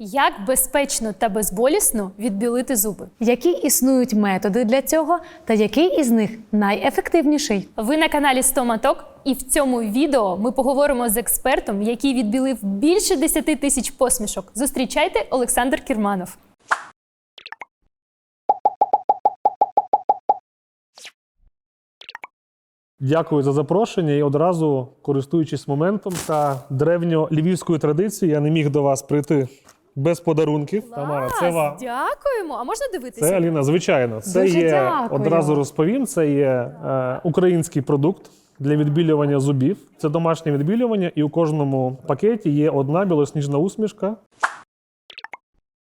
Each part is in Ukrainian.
Як безпечно та безболісно відбілити зуби? Які існують методи для цього, та який із них найефективніший? Ви на каналі Стоматок, і в цьому відео ми поговоримо з експертом, який відбілив більше 10 тисяч посмішок. Зустрічайте Олександр Кірманов. Дякую за запрошення. І одразу, користуючись моментом та древньольвівською традицією, я не міг до вас прийти без подарунків. Тамара, це вам. Дякуємо. А можна дивитися? Це Аліна, звичайно. Це Дуже є дякую. одразу розповім. Це є е, український продукт для відбілювання зубів. Це домашнє відбілювання, і у кожному пакеті є одна білосніжна усмішка.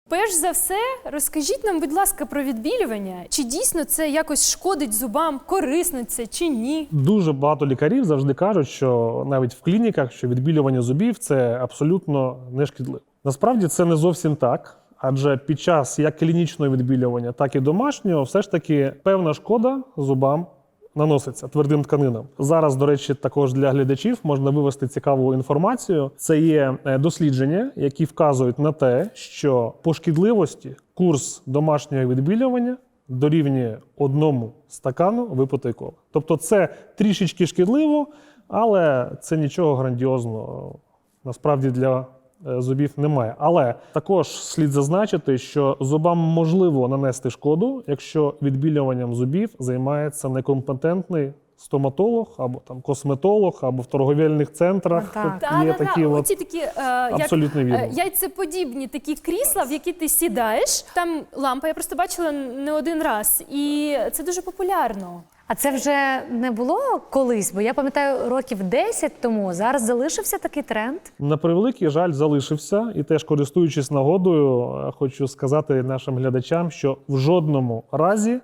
Перш за все, розкажіть нам, будь ласка, про відбілювання. Чи дійсно це якось шкодить зубам, корисно це чи ні? Дуже багато лікарів завжди кажуть, що навіть в клініках, що відбілювання зубів це абсолютно не шкідливо. Насправді це не зовсім так. Адже під час як клінічного відбілювання, так і домашнього, все ж таки певна шкода зубам наноситься твердим тканинам. Зараз, до речі, також для глядачів можна вивести цікаву інформацію. Це є е, дослідження, які вказують на те, що по шкідливості курс домашнього відбілювання дорівнює одному стакану випитої коли. Тобто це трішечки шкідливо, але це нічого грандіозного насправді для зубів немає. Але також слід зазначити, що зубам можливо нанести шкоду, якщо відбілюванням зубів займається некомпетентний стоматолог або там косметолог, або в торговельних центрах. Так. Тут є такі от Оці такі е, абсолютно як, вірно. е, яйцеподібні такі крісла, в які ти сідаєш. Там лампа, я просто бачила не один раз, і це дуже популярно. А це вже не було колись, бо я пам'ятаю років 10 тому. Зараз залишився такий тренд. На превеликий жаль залишився, і теж користуючись нагодою, хочу сказати нашим глядачам, що в жодному разі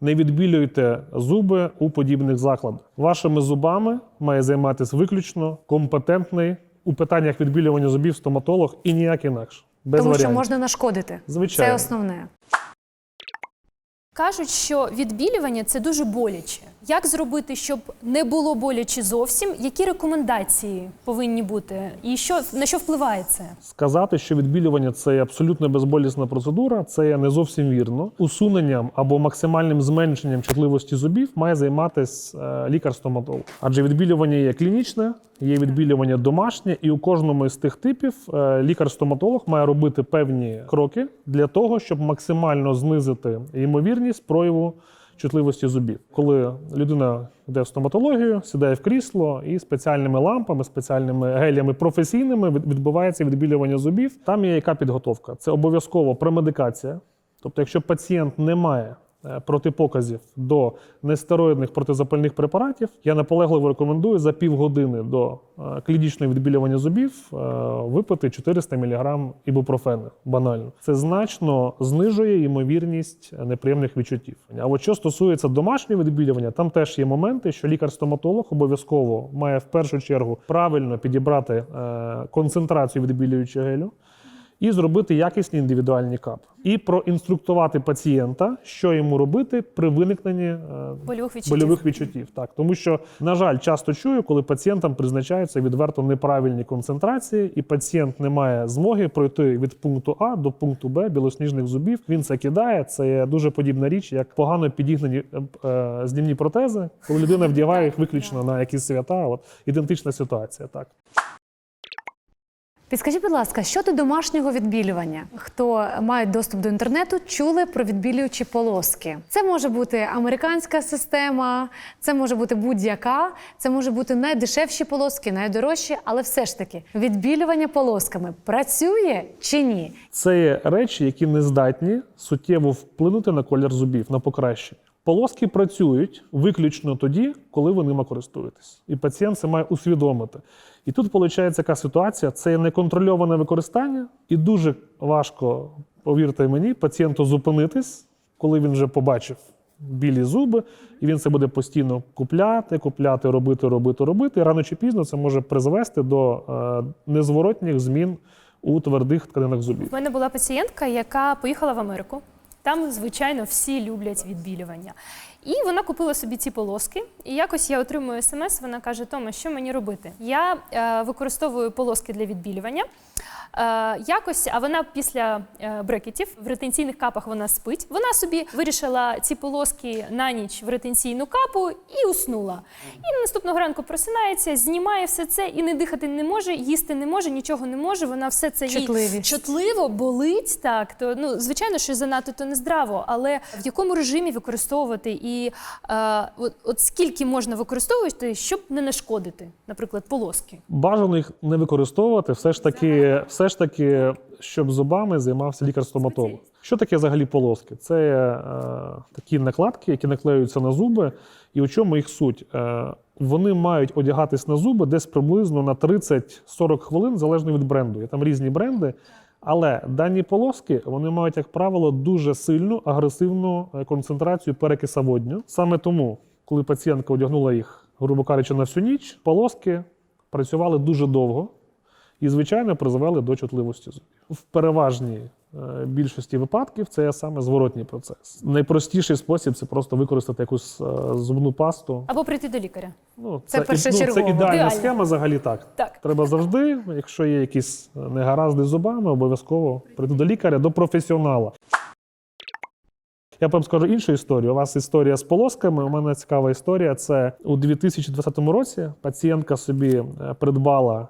не відбілюйте зуби у подібних закладах. Вашими зубами має займатися виключно компетентний у питаннях відбілювання зубів стоматолог і ніяк інакше. Без тому варіантів. що можна нашкодити. Звичайно. Це основне. Кажуть, що відбілювання це дуже боляче. Як зробити, щоб не було боляче зовсім? Які рекомендації повинні бути? І що на що впливає це? Сказати, що відбілювання це абсолютно безболісна процедура, це не зовсім вірно. Усуненням або максимальним зменшенням чутливості зубів має займатися е, лікар-стоматолог. Адже відбілювання є клінічне, є відбілювання домашнє, і у кожному із тих типів е, лікар-стоматолог має робити певні кроки для того, щоб максимально знизити ймовірність прояву чутливості зубів. Коли людина йде в стоматологію, сідає в крісло і спеціальними лампами, спеціальними гелями професійними відбувається відбілювання зубів. Там є яка підготовка? Це обов'язково премедикація. Тобто, якщо пацієнт не має протипоказів до нестероїдних протизапальних препаратів, я наполегливо рекомендую за півгодини до е, клінічного відбілювання зубів е, випити 400 мг ібупрофену. Банально. Це значно знижує ймовірність неприємних відчуттів. А от що стосується домашнього відбілювання, там теж є моменти, що лікар-стоматолог обов'язково має в першу чергу правильно підібрати е, концентрацію відбілюючого гелю і зробити якісні індивідуальні капи. І проінструктувати пацієнта, що йому робити при виникненні е, Больових відчуттів. больових відчуттів. Так, тому що, на жаль, часто чую, коли пацієнтам призначаються відверто неправильні концентрації, і пацієнт не має змоги пройти від пункту А до пункту Б білосніжних зубів. Він це кидає. Це є дуже подібна річ, як погано підігнані е, е, знімні протези, коли людина вдягає їх виключно на якісь свята. От ідентична ситуація. Так. Підскажіть, будь ласка, щодо домашнього відбілювання, хто має доступ до інтернету, чули про відбілюючі полоски. Це може бути американська система, це може бути будь-яка, це може бути найдешевші полоски, найдорожчі, але все ж таки відбілювання полосками працює чи ні? Це речі, які не здатні суттєво вплинути на колір зубів, на покращення. Полоски працюють виключно тоді, коли ви ними користуєтесь. І пацієнт це має усвідомити. І тут виходить яка ситуація: це неконтрольоване використання, і дуже важко, повірте мені, пацієнту зупинитись, коли він вже побачив білі зуби, і він це буде постійно купляти, купляти, робити, робити, робити. І рано чи пізно це може призвести до е, незворотніх змін у твердих тканинах зубів. У мене була пацієнтка, яка поїхала в Америку. Там, звичайно, всі люблять відбілювання. І вона купила собі ці полоски. І якось я отримую смс. Вона каже: Тома, що мені робити? Я е, використовую полоски для відбілювання. Е, якось, а вона після е, брекетів в ретенційних капах вона спить. Вона собі вирішила ці полоски на ніч в ретенційну капу і уснула. І наступного ранку просинається, знімає все це і не дихати не може, їсти не може, нічого не може. Вона все це їй чутливо болить. Так то ну звичайно, що занадто то не здраво, але в якому режимі використовувати і е, от, от скільки можна використовувати, щоб не нашкодити, наприклад, полоски. Бажано їх не використовувати, все ж таки, все ж таки, щоб зубами займався лікар-стоматолог. Що таке взагалі полоски? Це е, такі накладки, які наклеюються на зуби. І у чому їх суть? Е, вони мають одягатись на зуби десь приблизно на 30-40 хвилин, залежно від бренду. Є там різні бренди. Але дані полоски вони мають, як правило, дуже сильну агресивну е, концентрацію перекиса водню. Саме тому, коли пацієнтка одягнула їх, грубо кажучи, на всю ніч, полоски працювали дуже довго і, звичайно, призвели до чутливості зубів. В переважній більшості випадків це саме зворотній процес. Найпростіший спосіб це просто використати якусь е, зубну пасту. Або прийти до лікаря. Ну, Це першочергово. Ну, це ідеальна схема взагалі так. Так. Треба завжди, якщо є якісь е, негаразди з зубами, обов'язково прийти до лікаря, до професіонала. Я вам скажу іншу історію. У вас історія з полосками. У мене цікава історія. Це у 2020 році пацієнтка собі е, придбала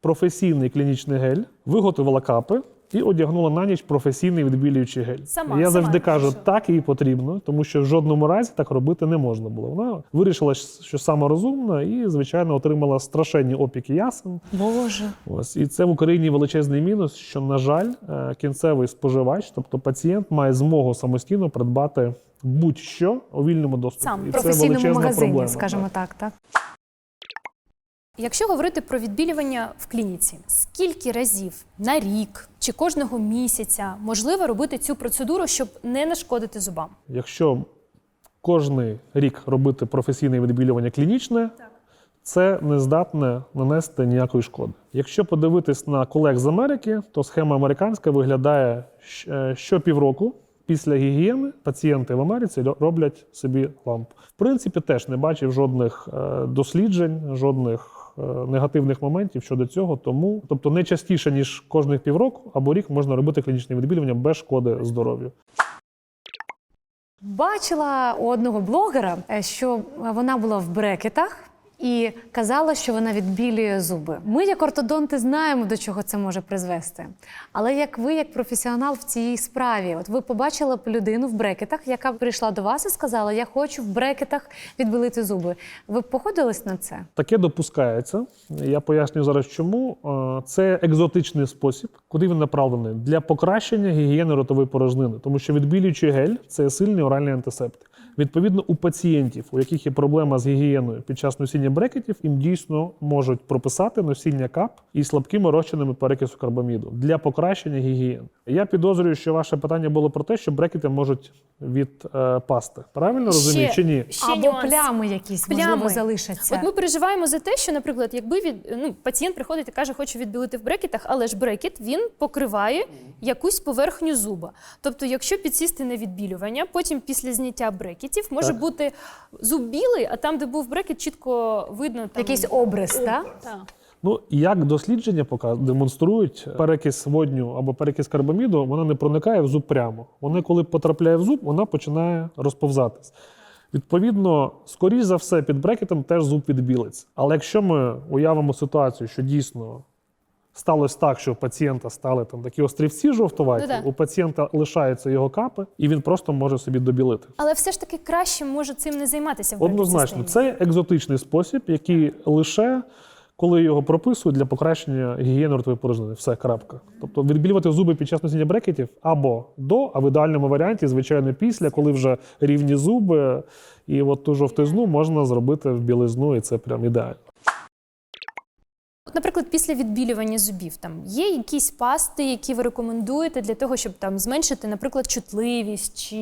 професійний клінічний гель, виготовила капи і одягнула на ніч професійний відбілюючий гель. Сама, я сама завжди кажу, вирішила. так їй потрібно, тому що в жодному разі так робити не можна було. Вона вирішила, що саме розумна, і звичайно отримала страшенні опіки ясен. Боже. Ось і це в Україні величезний мінус, що на жаль, е, кінцевий споживач, тобто пацієнт, має змогу самостійно придбати будь-що у вільному доступі. Сам, і це професійному магазині, проблема. скажімо так, так. Якщо говорити про відбілювання в клініці, скільки разів на рік чи кожного місяця можливо робити цю процедуру, щоб не нашкодити зубам? Якщо кожний рік робити професійне відбілювання клінічне, це не здатне нанести ніякої шкоди. Якщо подивитись на колег з Америки, то схема американська виглядає е, що півроку. Після гігієни пацієнти в Америці роблять собі ламп. В принципі, теж не бачив жодних е, досліджень, жодних негативних моментів щодо цього. Тому, тобто, не частіше ніж кожних півроку або рік можна робити клінічне відбілювання без шкоди здоров'ю. Бачила у одного блогера, е, що вона була в брекетах і казала, що вона відбілює зуби. Ми, як ортодонти, знаємо, до чого це може призвести. Але як ви, як професіонал в цій справі, от ви побачили б людину в брекетах, яка прийшла до вас і сказала: Я хочу в брекетах відбілити зуби. Ви б погодились на це? Таке допускається. Я поясню зараз, чому. Це екзотичний спосіб, куди він направлений для покращення гігієни ротової порожнини, тому що відбілюючий гель це сильний оральний антисептик. Відповідно, у пацієнтів, у яких є проблема з гігієною під час носіння брекетів, їм дійсно можуть прописати носіння кап із слабкими розчинами перекису карбаміду для покращення гігієни. Я підозрюю, що ваше питання було про те, що брекети можуть відпасти. Правильно розумію чи ні? ще Або нюанс. плями якісь можливо Плями. залишаться. От ми переживаємо за те, що, наприклад, якби від ну пацієнт приходить і каже, хочу відбілити в брекетах, але ж брекет він покриває якусь поверхню зуба. Тобто, якщо підсісти на відбілювання, потім після зняття брекетів може Так. бути зуб білий, а там, де був брекет, чітко видно там Якийсь обрис, так? Так. Ну, як дослідження пока демонструють, перекис водню або перекис карбаміду, вона не проникає в зуб прямо. Вона, коли потрапляє в зуб, вона починає розповзатись. Відповідно, скоріш за все, під брекетом теж зуб відбілиться. Але якщо ми уявимо ситуацію, що дійсно сталося так, що у пацієнта стали там такі острівці жовтуваті, Ну да. у пацієнта лишаються його капи, і він просто може собі добілити. Але все ж таки краще може цим не займатися в Однозначно, це екзотичний спосіб, який лише коли його прописують для покращення гігієни ротової порожнини. Все, крапка. Тобто відбілювати зуби під час носіння брекетів або до, а в ідеальному варіанті, звичайно, після, коли вже рівні зуби, і от ту жовтизну можна зробити в білизну, і це прям ідеально. Наприклад, після відбілювання зубів там є якісь пасти, які ви рекомендуєте для того, щоб там зменшити, наприклад, чутливість чи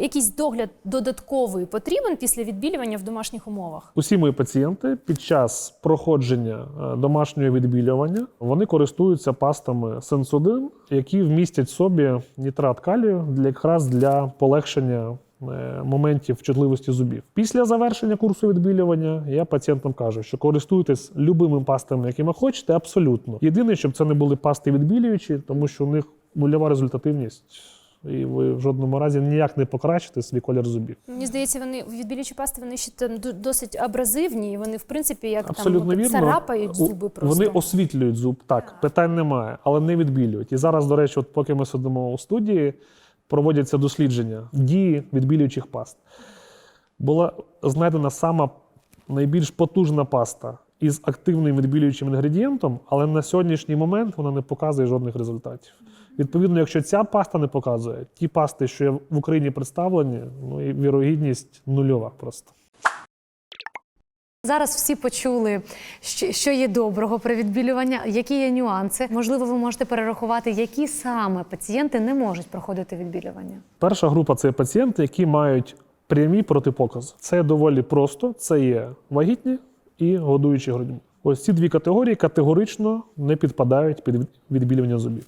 якийсь догляд додатковий потрібен після відбілювання в домашніх умовах? Усі мої пацієнти під час проходження е, домашнього відбілювання вони користуються пастами Сенсодин, які вмістять собі нітрат калію для якраз для полегшення моментів чутливості зубів. Після завершення курсу відбілювання я пацієнтам кажу, що користуйтесь любими пастами, якими хочете, абсолютно. Єдине, щоб це не були пасти відбілюючі, тому що у них нульова результативність. І ви в жодному разі ніяк не покращите свій колір зубів. Мені здається, вони відбілюючі пасти вони ще там досить абразивні, і вони, в принципі, як Абсолютно там вірно. царапають зуби просто. Вони освітлюють зуб, так, питань немає, але не відбілюють. І зараз, до речі, от поки ми сидимо у студії, проводяться дослідження дії відбілюючих паст. Була знайдена сама найбільш потужна паста із активним відбілюючим інгредієнтом, але на сьогоднішній момент вона не показує жодних результатів. Відповідно, якщо ця паста не показує, ті пасти, що є в Україні представлені, ну і вірогідність нульова просто. Зараз всі почули, що, є доброго при відбілюванні, які є нюанси. Можливо, ви можете перерахувати, які саме пацієнти не можуть проходити відбілювання. Перша група це пацієнти, які мають прямі протипокази. Це доволі просто. Це є вагітні і годуючі грудьми. Ось ці дві категорії категорично не підпадають під відбілювання зубів.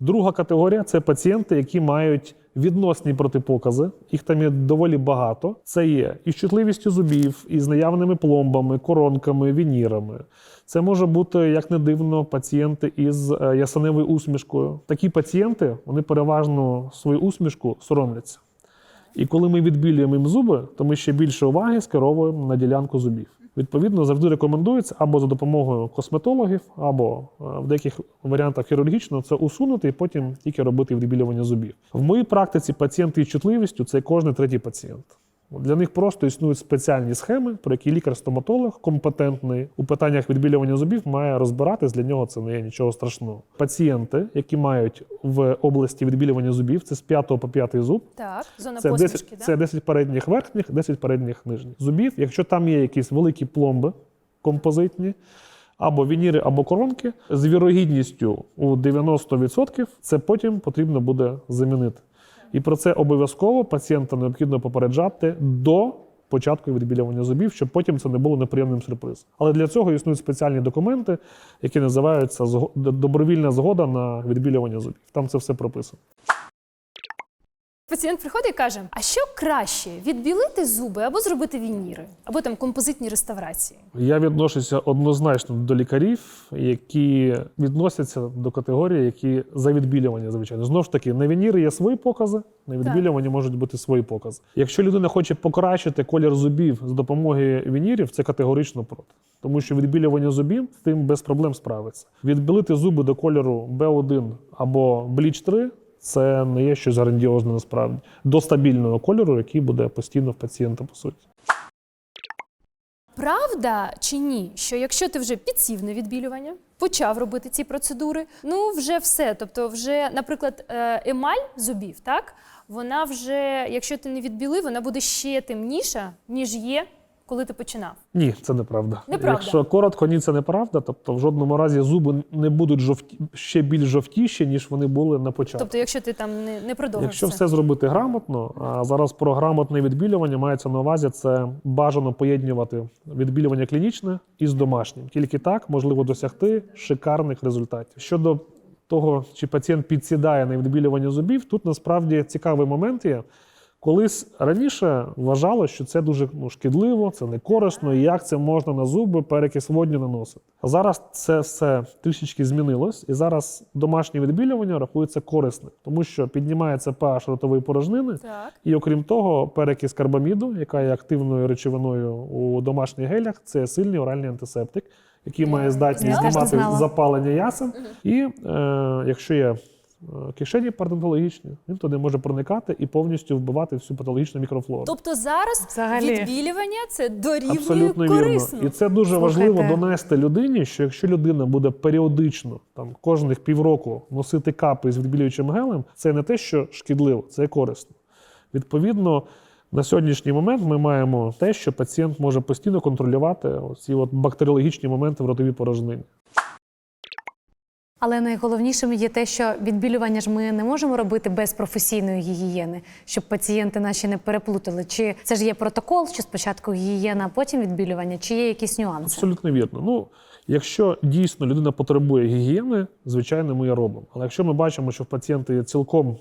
Друга категорія це пацієнти, які мають відносні протипокази. Їх там є доволі багато. Це є із чутливістю зубів, із наявними пломбами, коронками, вінірами. Це може бути, як не дивно, пацієнти із е, ясеневою усмішкою. Такі пацієнти вони переважно свою усмішку соромляться. І коли ми відбілюємо їм зуби, то ми ще більше уваги скеровуємо на ділянку зубів. Відповідно, завжди рекомендується або за допомогою косметологів, або е, в деяких варіантах хірургічно це усунути і потім тільки робити відбілювання зубів. В моїй практиці пацієнти із чутливістю це кожний третій пацієнт. Для них просто існують спеціальні схеми, про які лікар-стоматолог компетентний у питаннях відбілювання зубів має розбиратись. Для нього це не є нічого страшного. Пацієнти, які мають в області відбілювання зубів, це з 5 по 5 зуб, Так, зона це посмішки, 10, да? це 10 передніх верхніх, 10 передніх нижніх зубів. Якщо там є якісь великі пломби композитні, або вініри, або коронки, з вірогідністю у 90% це потім потрібно буде замінити. І про це обов'язково пацієнта необхідно попереджати до початку відбілювання зубів, щоб потім це не було неприємним сюрпризом. Але для цього існують спеціальні документи, які називаються добровільна згода на відбілювання зубів. Там це все прописано. Пацієнт приходить і каже: а що краще відбілити зуби або зробити вініри, або там композитні реставрації? Я відношуся однозначно до лікарів, які відносяться до категорії, які за відбілювання, звичайно. Знову ж таки, на вініри є свої покази, на відбілювання можуть бути свої покази. Якщо людина хоче покращити колір зубів з допомогою вінірів, це категорично проти. Тому що відбілювання зубів з тим без проблем справиться. Відбілити зуби до кольору B1 або Bleach 3 це не є щось грандіозне насправді. До стабільного кольору, який буде постійно в пацієнта по суті. Правда чи ні, що якщо ти вже підсів на відбілювання, почав робити ці процедури, ну вже все. Тобто, вже, наприклад, е, емаль зубів, так вона вже, якщо ти не відбілив, вона буде ще темніша, ніж є, коли ти починав. Ні, це неправда. Неправда. Якщо коротко, ні, це неправда. Тобто, в жодному разі зуби не будуть жовті ще більш жовтіші, ніж вони були на початку. Тобто, якщо ти там не, не продовжиш Якщо все зробити грамотно, а зараз про грамотне відбілювання мається на увазі, це бажано поєднувати відбілювання клінічне із домашнім. Тільки так можливо досягти шикарних результатів. Щодо того, чи пацієнт підсідає на відбілювання зубів, тут насправді цікавий момент є. Колись раніше вважало, що це дуже ну, шкідливо, це не корисно, і як це можна на зуби перекис водню наносити. А зараз це все трішечки змінилось, і зараз домашнє відбілювання рахується корисним, тому що піднімається pH ротової порожнини, Так. і окрім того, перекис карбаміду, яка є активною речовиною у домашніх гелях, це сильний оральний антисептик, який має здатність Я теж не знімати знала. запалення ясен. І е, якщо є кишені пародонтологічні, він туди може проникати і повністю вбивати всю патологічну мікрофлору. Тобто зараз Взагалі. відбілювання це дорівнює Абсолютно корисно. вірно. І це дуже Слухайте. важливо донести людині, що якщо людина буде періодично, там кожних півроку носити капи з відбілюючим гелем, це не те, що шкідливо, це корисно. Відповідно, на сьогоднішній момент ми маємо те, що пацієнт може постійно контролювати ці от бактеріологічні моменти в ротовій порожнині. Але найголовнішим є те, що відбілювання ж ми не можемо робити без професійної гігієни, щоб пацієнти наші не переплутали. Чи це ж є протокол, що спочатку гігієна, а потім відбілювання, чи є якісь нюанси? Абсолютно вірно. Ну, якщо дійсно людина потребує гігієни, звичайно, ми її робимо. Але якщо ми бачимо, що в пацієнта є цілком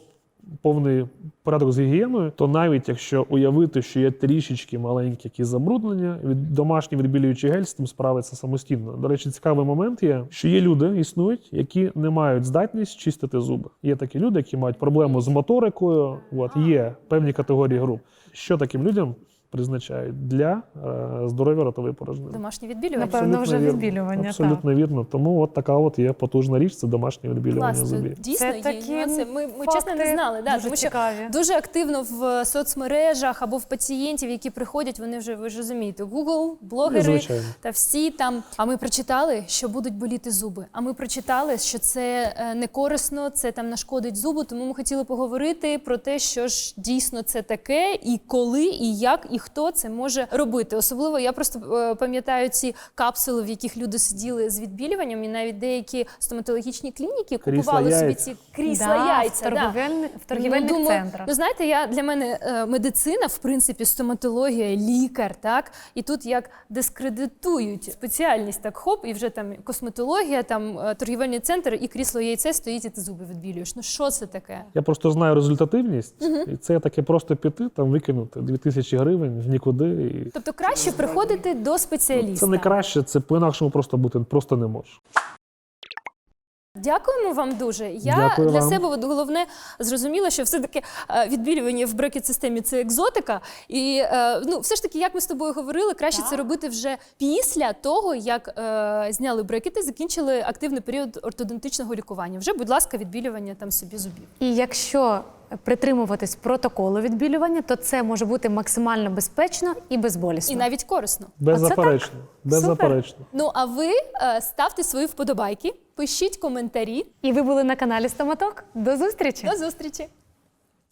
повний порядок з гігієною, то навіть якщо уявити, що є трішечки маленькі якісь забруднення, від домашній відбілюючий гель з тим справиться самостійно. До речі, цікавий момент є, що є люди, існують, які не мають здатність чистити зуби. Є такі люди, які мають проблему з моторикою. От є певні категорії груп. Що таким людям призначають для е, здоров'я ротової порожнини? Домашнє відбілювання. Напевно, вже вірно. відбілювання, Абсолютно вірно. Тому от така от є потужна річ це домашнє відбілювання Класно, зубів. дійсно Це є такі нюанси. Ми, ми факти чесно не знали. Да, дуже тому що цікаві. дуже активно в соцмережах або в пацієнтів, які приходять, вони вже ви ж розумієте, Google, блогери Звичайно. та всі там. А ми прочитали, що будуть боліти зуби. А ми прочитали, що це е, не корисно, це там нашкодить зубу. Тому ми хотіли поговорити про те, що ж дійсно це таке, і коли, і як, і хто це може робити. Особливо я просто е, пам'ятаю ці капсули, в яких люди сиділи з відбілюванням, і навіть деякі стоматологічні клініки Крісла купували собі ці крісла Да, яйця. в, да. торговельни- в торгівельних Ну, думаю, центрах. Ну знаєте, я для мене е, медицина, в принципі, стоматологія, лікар, так і тут як дискредитують спеціальність, так хоп, і вже там косметологія, там е, торгівельний центр, і крісло яйце стоїть, і ти зуби відбілюєш. Ну що це таке? Я просто знаю результативність, і це таке просто піти, там викинути 2000 гривень в нікуди. І... Тобто краще приходити до спеціаліста. Це не краще, це по-інакшому просто бути просто не може. Дякуємо вам дуже. Я Дякую для вам. себе от головне зрозуміла, що все-таки е, відбілювання в брекет-системі це екзотика. І е, ну, все ж таки, як ми з тобою говорили, краще це робити вже після того, як е, зняли брекети, закінчили активний період ортодонтичного лікування. Вже, будь ласка, відбілювання там собі зубів. І якщо притримуватись протоколу відбілювання, то це може бути максимально безпечно і безболісно. І навіть корисно. Беззаперечно. Беззаперечно. Ну а ви е, ставте свої вподобайки, пишіть коментарі. І ви були на каналі Стоматок. До зустрічі! До зустрічі!